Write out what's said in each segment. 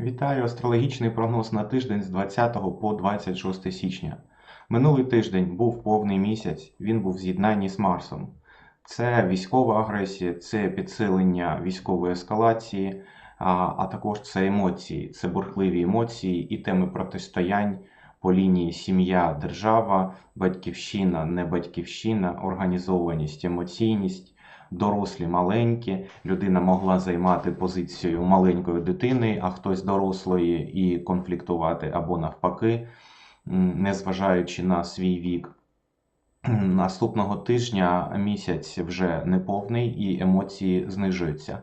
Вітаю! Астрологічний прогноз на тиждень з 20 по 26 січня. Минулий тиждень був повний місяць, він був в з'єднанні з Марсом. Це військова агресія, це підсилення військової ескалації, а, також це емоції, це бурхливі емоції і теми протистоянь по лінії сім'я, держава, батьківщина, не батьківщина, організованість, емоційність. Дорослі маленькі, людина могла займати позицію маленької дитини, а хтось дорослої і конфліктувати або навпаки, незважаючи на свій вік. Наступного тижня місяць вже неповний і емоції знижуються.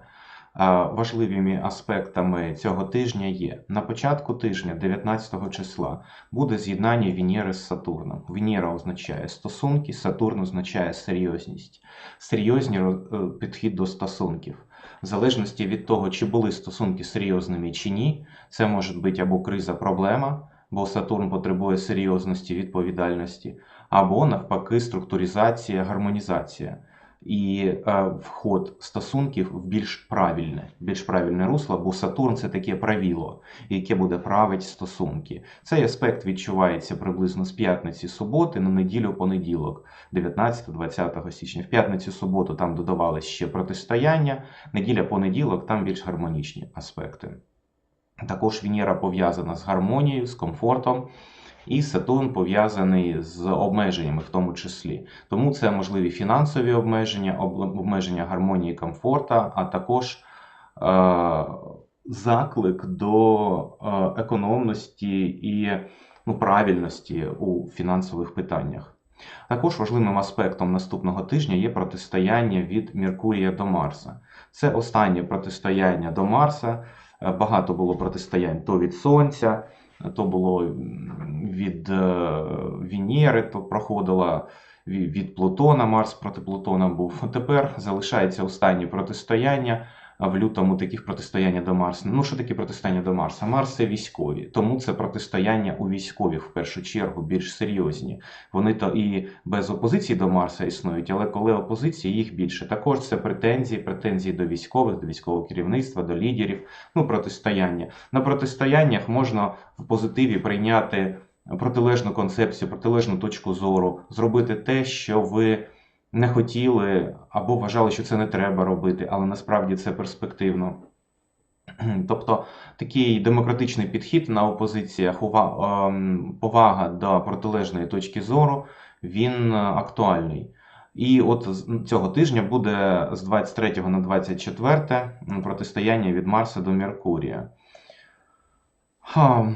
А Важливими аспектами цього тижня є на початку тижня, 19 числа, буде з'єднання Венери з Сатурном. Венера означає стосунки, Сатурн означає серйозність, серйозний е, підхід до стосунків. В залежності від того, чи були стосунки серйозними чи ні, це може бути або криза, проблема, бо Сатурн потребує серйозності, відповідальності, або навпаки структуризація, гармонізація і е, вход стосунків в більш правильне, більш правильне русло, бо Сатурн це таке правіло, яке буде правити стосунки. Цей аспект відчувається приблизно з п'ятниці суботи на неділю понеділок, 19-20 січня. В п'ятницю суботу там додавалось ще протистояння, неділя понеділок там більш гармонічні аспекти. Також Венера пов'язана з гармонією, з комфортом. І Сатурн пов'язаний з обмеженнями, в тому числі. Тому це можливі фінансові обмеження, обмеження гармонії комфорта, а також е, заклик до е, економності і ну, правильності у фінансових питаннях. Також важливим аспектом наступного тижня є протистояння від Меркурія до Марса. Це останнє протистояння до Марса. Е, Багато було протистоянь то від Сонця, то було від е, Венери, то проходила від Плутона, Марс проти Плутона був. Тепер залишається останнє протистояння. В лютому таких протистояння до Марса. Ну, що таке протистояння до Марса? Марс це військові, тому це протистояння у військових в першу чергу більш серйозні. Вони то і без опозиції до Марса існують, але коли опозиції, їх більше. Також це претензії, претензії до військових, до військового керівництва, до лідерів, ну протистояння. На протистояннях можна в позитиві прийняти протилежну концепцію, протилежну точку зору, зробити те, що ви не хотіли або вважали, що це не треба робити, але насправді це перспективно. Тобто такий демократичний підхід на опозиціях, ем, повага до протилежної точки зору, він актуальний. І от цього тижня буде з 23 на 24 протистояння від Марса до Меркурія.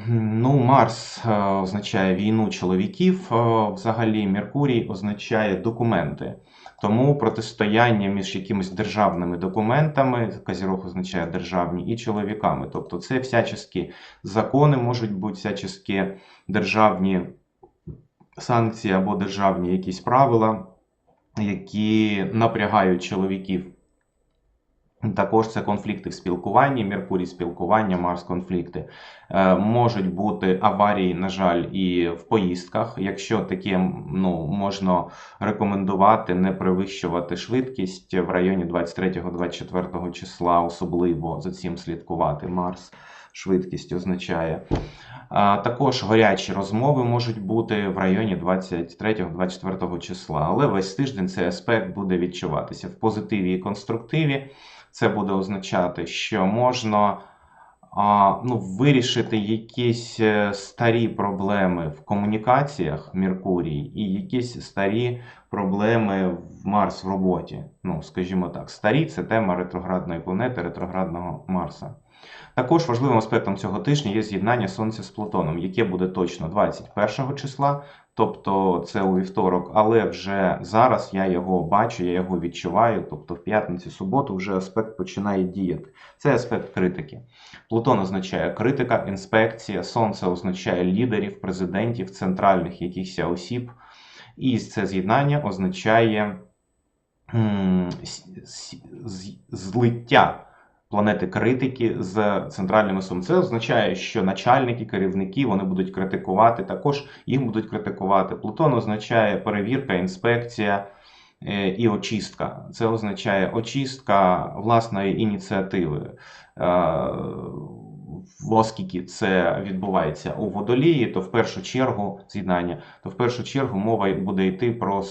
Ну, Марс е, означає війну чоловіків. е, Взагалі, Меркурій означає документи. Тому протистояння між якимись державними документами, Козірог означає державні, і чоловіками. Тобто це всячески закони можуть бути, всячески державні санкції або державні якісь правила, які напрягають чоловіків. Також це конфлікти в спілкуванні, Меркурій спілкування, Марс конфлікти. Е, можуть бути аварії, на жаль, і в поїздках. Якщо таке ну, можна рекомендувати не перевищувати швидкість в районі 23-24 числа, особливо за цим слідкувати. Марс швидкість означає. Також гарячі розмови можуть бути в районі 23-24 числа, але весь тиждень цей аспект буде відчуватися в позитиві і конструктиві. Це буде означати, що можна ну, вирішити якісь е, старі проблеми в комунікаціях Меркурій і якісь старі проблеми в Марс в роботі. Ну, скажімо так, старі це тема ретроградної планети, ретроградного Марса. Також важливим аспектом цього тижня є з'єднання Сонця з Плутоном, яке буде точно 21 числа, тобто це у вівторок, але вже зараз я його бачу, я його відчуваю, тобто в п'ятницю, суботу вже аспект починає діяти. Це аспект критики. Плутон означає критика, інспекція, Сонце означає лідерів, президентів, центральних якихось осіб. І це з'єднання означає злиття планети критики з центральними сумами. Це означає, що начальники, керівники вони будуть критикувати, також їх будуть критикувати. Плутон означає перевірка, інспекція е, і очистка. Це означає очистка власної ініціативи. Е, оскільки це відбувається у водолії, то в першу чергу з'єднання, то в першу чергу мова буде йти про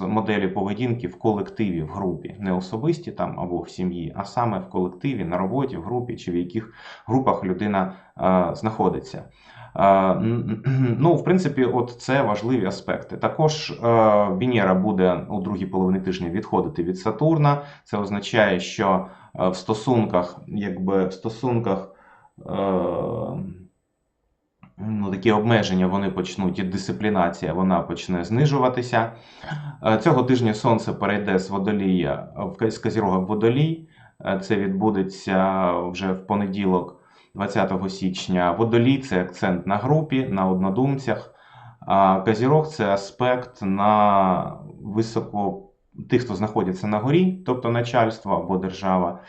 моделі поведінки в колективі, в групі, не особисті там або в сім'ї, а саме в колективі, на роботі, в групі чи в яких групах людина е, знаходиться. Е, Ну, в принципі, от це важливі аспекти. Також е, Венера буде у другій половині тижня відходити від Сатурна. Це означає, що е, в стосунках, якби в стосунках е, ну, такі обмеження вони почнуть, і дисциплінація вона почне знижуватися. Е, Цього тижня Сонце перейде з водолія з Козірога в водолій. Е, Це відбудеться вже в понеділок, 20 січня. Водолій це акцент на групі, на однодумцях. А Козірог це аспект на високо тих, хто знаходиться на горі, тобто начальство або держава.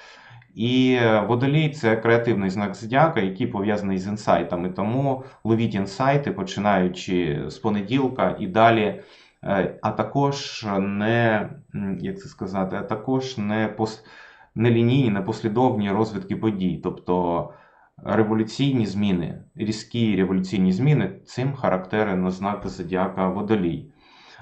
І е, водолій це креативний знак зодіака, який пов'язаний з інсайтами. Тому ловіть інсайти, починаючи з понеділка і далі. Е, А також не, як це сказати, а також не, пос, не лінійні, не послідовні розвитки подій. Тобто революційні зміни, різкі революційні зміни, цим характерен знак зодіака водолій.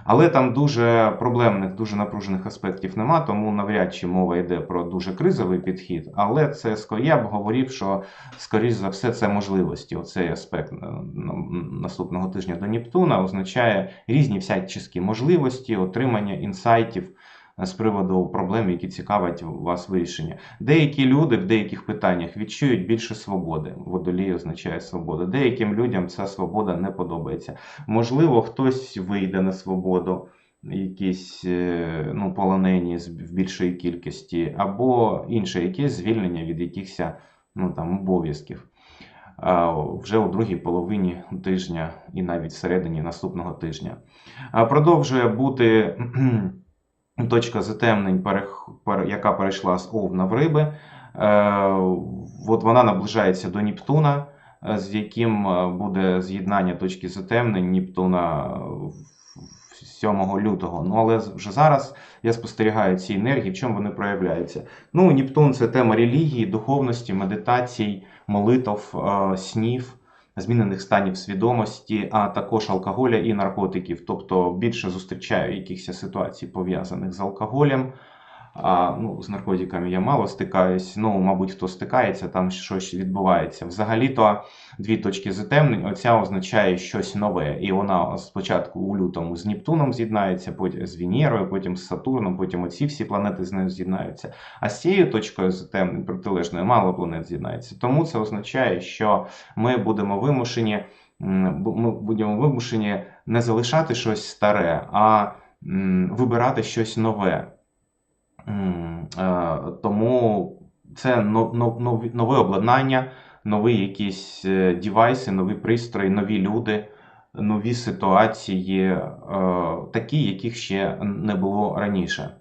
Але там дуже проблемних, дуже напружених аспектів нема, тому навряд чи мова йде про дуже кризовий підхід. Але це я б говорив, що скоріш за все це можливості. Оцей аспект е, наступного тижня до Нептуна означає різні всячески можливості отримання інсайтів з приводу проблем, які цікавлять вас вирішення. Деякі люди в деяких питаннях відчують більше свободи. Водолій означає свобода. Деяким людям ця свобода не подобається. Можливо, хтось вийде на свободу, якісь е, ну, полонені в більшої кількості, або інше якесь звільнення від якихось ну, там, обов'язків. Вже у другій половині тижня і навіть всередині наступного тижня. Продовжує бути точка затемнень, яка перейшла з Овна в Риби. Е, От вона наближається до Нептуна, е, з яким е, буде з'єднання точки затемнень Нептуна в- в 7 лютого. Ну але вже зараз я спостерігаю ці енергії, в чому вони проявляються. Ну, Нептун це тема релігії, духовності, медитацій, молитв, е, снів, змінених станів свідомості, а також алкоголя і наркотиків. Тобто більше зустрічаю якихось ситуацій пов'язаних з алкоголем. А, ну, з наркотиками я мало стикаюсь. Ну, мабуть, хто стикається, там щось відбувається. Взагалі-то дві точки затемнень. Оця означає щось нове. І вона спочатку у лютому з Нептуном з'єднається, потім з Венерою, потім з Сатурном, потім оці всі планети з нею з'єднаються. А з цією точкою затемнень протилежною мало планет з'єднається. Тому це означає, що ми будемо вимушені, ми будемо вимушені не залишати щось старе, а вибирати щось нове. Е, Тому це нове обладнання, нові якісь е, дівайси, нові пристрої, нові люди, нові ситуації, е, такі, яких ще не було раніше.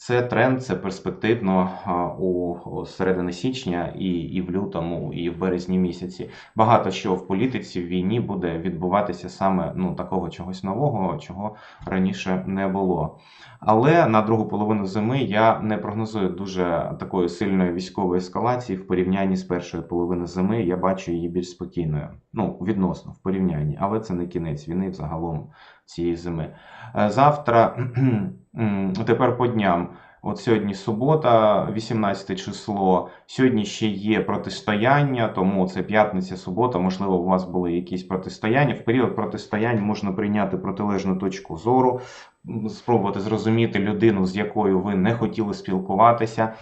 Це тренд, це перспективно у середини січня і, і в лютому, і в березні місяці. Багато що в політиці, в війні буде відбуватися саме ну, такого чогось нового, чого раніше не було. Але на другу половину зими я не прогнозую дуже такої сильної військової ескалації в порівнянні з першою половиною зими. Я бачу її більш спокійною. Ну, відносно в порівнянні, але це не кінець війни взагалом цієї зими. Е, Завтра, тепер по дням. От сьогодні субота, 18 число. Сьогодні ще є протистояння, тому це п'ятниця, субота. Можливо, у вас були якісь протистояння. В період протистоянь можна прийняти протилежну точку зору, спробувати зрозуміти людину, з якою ви не хотіли спілкуватися.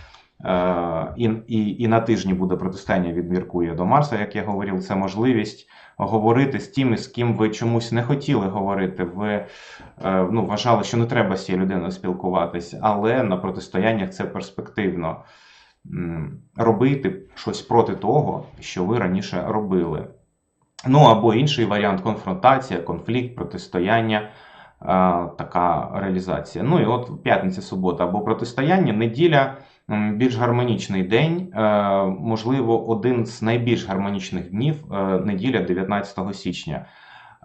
Е, І, і, і на тижні буде протистояння від Меркурія до Марса, як я говорив, це можливість говорити з тими, з ким ви чомусь не хотіли говорити. Ви е, ну, вважали, що не треба з цією людиною спілкуватись, але на протистояннях це перспективно робити щось проти того, що ви раніше робили. Ну або інший варіант конфронтація, конфлікт, протистояння, е, така реалізація. Ну і от п'ятниця, субота або протистояння, неділя більш гармонічний день, е, можливо, один з найбільш гармонічних днів е, неділя 19 січня.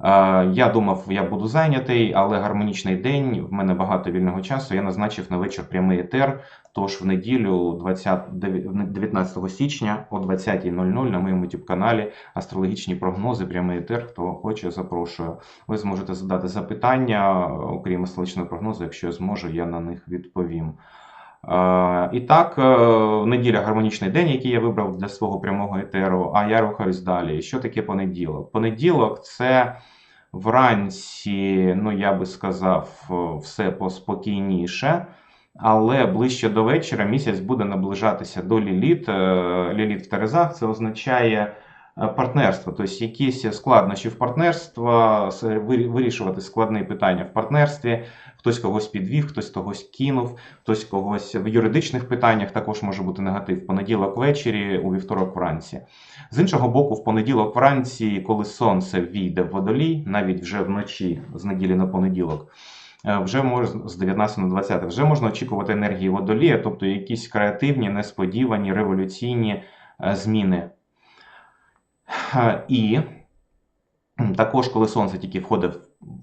Е, Я думав, я буду зайнятий, але гармонічний день, в мене багато вільного часу. Я назначив на вечір прямий етер. Тож в неділю, 20, 19 січня о 20.00 на моєму youtube каналі Астрологічні прогнози, прямий етер. Хто хоче, запрошую. Ви зможете задати запитання, окрім астрологічного прогнозу, якщо я зможу, я на них відповім. Е, І так, е, неділя гармонічний день, який я вибрав для свого прямого етеру, а я рухаюсь далі. Що таке понеділок? Понеділок це вранці, ну я би сказав, е, все поспокійніше. Але ближче до вечора місяць буде наближатися до ліліт. Ліліт в Терезах це означає е, партнерство, тобто якісь складнощі в партнерства, вирішувати складні питання в партнерстві. Хтось когось підвів, хтось когось кинув, хтось когось в юридичних питаннях також може бути негатив. В понеділок ввечері, у вівторок вранці. З іншого боку, в понеділок вранці, коли сонце війде в водолій, навіть вже вночі з неділі на понеділок. е, Вже можна з 19 на 20, вже можна очікувати енергії водолія, тобто якісь креативні, несподівані, революційні е, зміни. І також, коли сонце тільки входить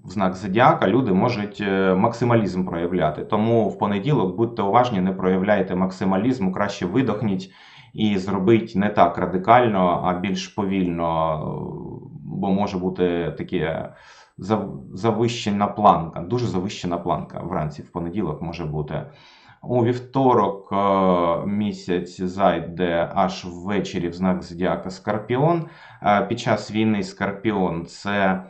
в знак зодіака, люди можуть е, максималізм проявляти. Тому в понеділок будьте уважні, не проявляйте максималізму, краще видохніть і зробіть не так радикально, а більш повільно, бо може бути таке завищена планка, дуже завищена планка вранці в понеділок може бути. У вівторок е, місяць зайде аж ввечері в знак зодіака Скорпіон. Е, Під час війни Скорпіон це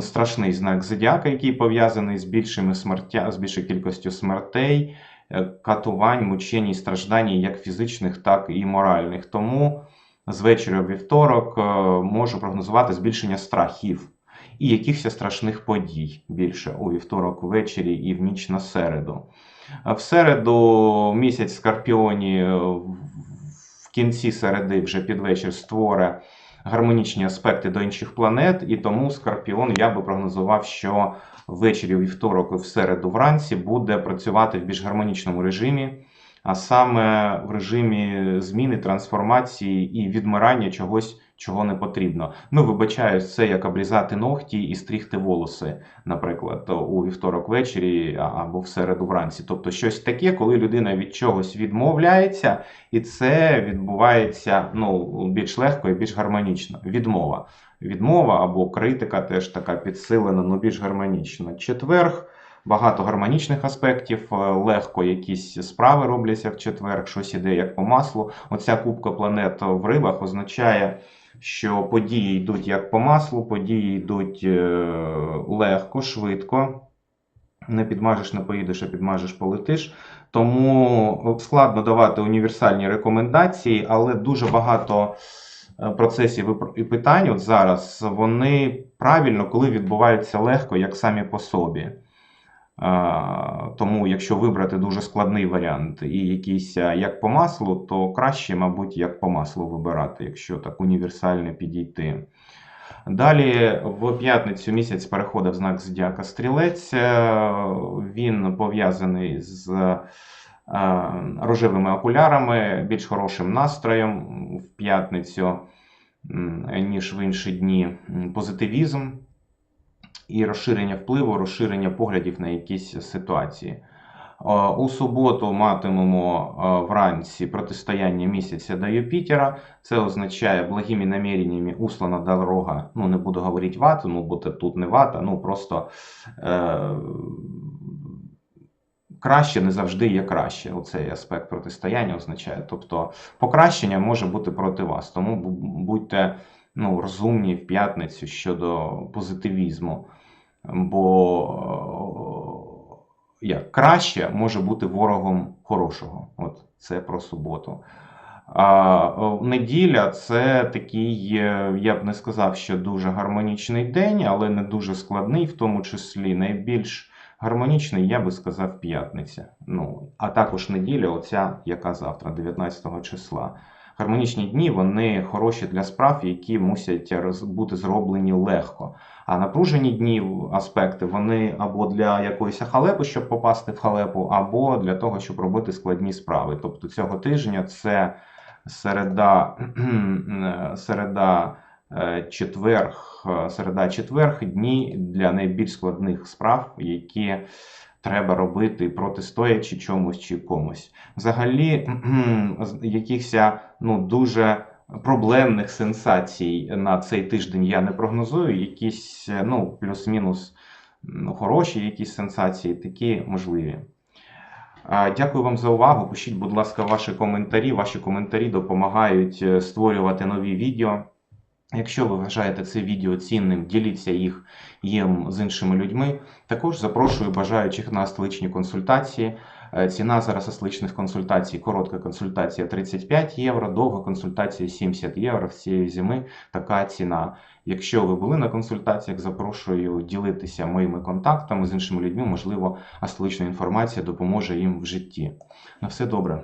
страшний знак зодіака, який пов'язаний з більшими смертя, з більшою кількістю смертей, е, катувань, мучень і страждань, як фізичних, так і моральних. Тому з вечора в вівторок можу прогнозувати збільшення страхів і якихось страшних подій більше у вівторок ввечері і в ніч на середу. В середу місяць Скорпіоні е, в- кінці середи вже під вечір створе гармонічні аспекти до інших планет, і тому Скорпіон я би прогнозував, що ввечері вівторок і в середу вранці буде працювати в більш гармонічному режимі, а саме в режимі зміни, трансформації і відмирання чогось, чого не потрібно. Ну, вибачаюсь, це як обрізати ногті і стрігти волоси, наприклад, у вівторок ввечері або в середу вранці. Тобто щось таке, коли людина від чогось відмовляється, і це відбувається ну, більш легко і більш гармонічно. Відмова. Відмова або критика теж така підсилена, але більш гармонічна. Четверг. Багато гармонічних аспектів, е, легко якісь справи робляться в четверг, щось іде як по маслу. Оця кубка планет в рибах означає, що події йдуть як по маслу, події йдуть е, легко, швидко. Не підмажеш, не поїдеш, а підмажеш, полетиш. Тому складно давати універсальні рекомендації, але дуже багато е, процесів і питань от зараз вони правильно, коли відбуваються легко, як самі по собі. Тому, якщо вибрати дуже складний варіант і якийсь як по маслу, то краще, мабуть, як по маслу вибирати, якщо так універсально підійти. Далі в п'ятницю місяць переходив знак зодіака Стрілець. Е, Він пов'язаний з е, рожевими окулярами, більш хорошим настроєм в п'ятницю, ніж в інші дні. Позитивізм і розширення впливу, розширення поглядів на якісь ситуації. Е, У суботу матимемо е, вранці протистояння місяця до Юпітера. Це означає благими наміреннями услана дорога. Ну, не буду говорити вата, ну бо тут не вата, ну просто е, краще не завжди є краще. Оцей аспект протистояння означає. Тобто покращення може бути проти вас. Тому будьте ну, розумні в п'ятницю щодо позитивізму. Бо е, як краще може бути ворогом хорошого. От це про суботу. А е, неділя це такий, е, я б не сказав, що дуже гармонічний день, але не дуже складний, в тому числі найбільш гармонічний, я би сказав, п'ятниця. Ну, а також неділя, оця, яка завтра, 19 числа. Гармонічні дні вони хороші для справ, які мусять бути зроблені легко. А напружені дні аспекти вони або для якоїсь халепи, щоб попасти в халепу, або для того, щоб робити складні справи. Тобто цього тижня це середа, середа е, четверг, е, середа, четверг дні для найбільш складних справ, які треба робити протистоячи чомусь чи комусь. Взагалі, якихось ну, дуже проблемних сенсацій на цей тиждень я не прогнозую. Якісь ну, плюс-мінус хороші якісь сенсації, такі можливі. Дякую вам за увагу. Пишіть, будь ласка, ваші коментарі. Ваші коментарі допомагають е, створювати нові відео. Якщо ви вважаєте це відео цінним, діліться їх їм з іншими людьми. Також запрошую бажаючих на столичні консультації. Е, Ціна зараз осличних консультацій, коротка консультація 35 євро, довга консультація 70 євро. Всієї зими така ціна. Якщо ви були на консультаціях, запрошую ділитися моїми контактами з іншими людьми. Можливо, астолична інформація допоможе їм в житті. На все добре.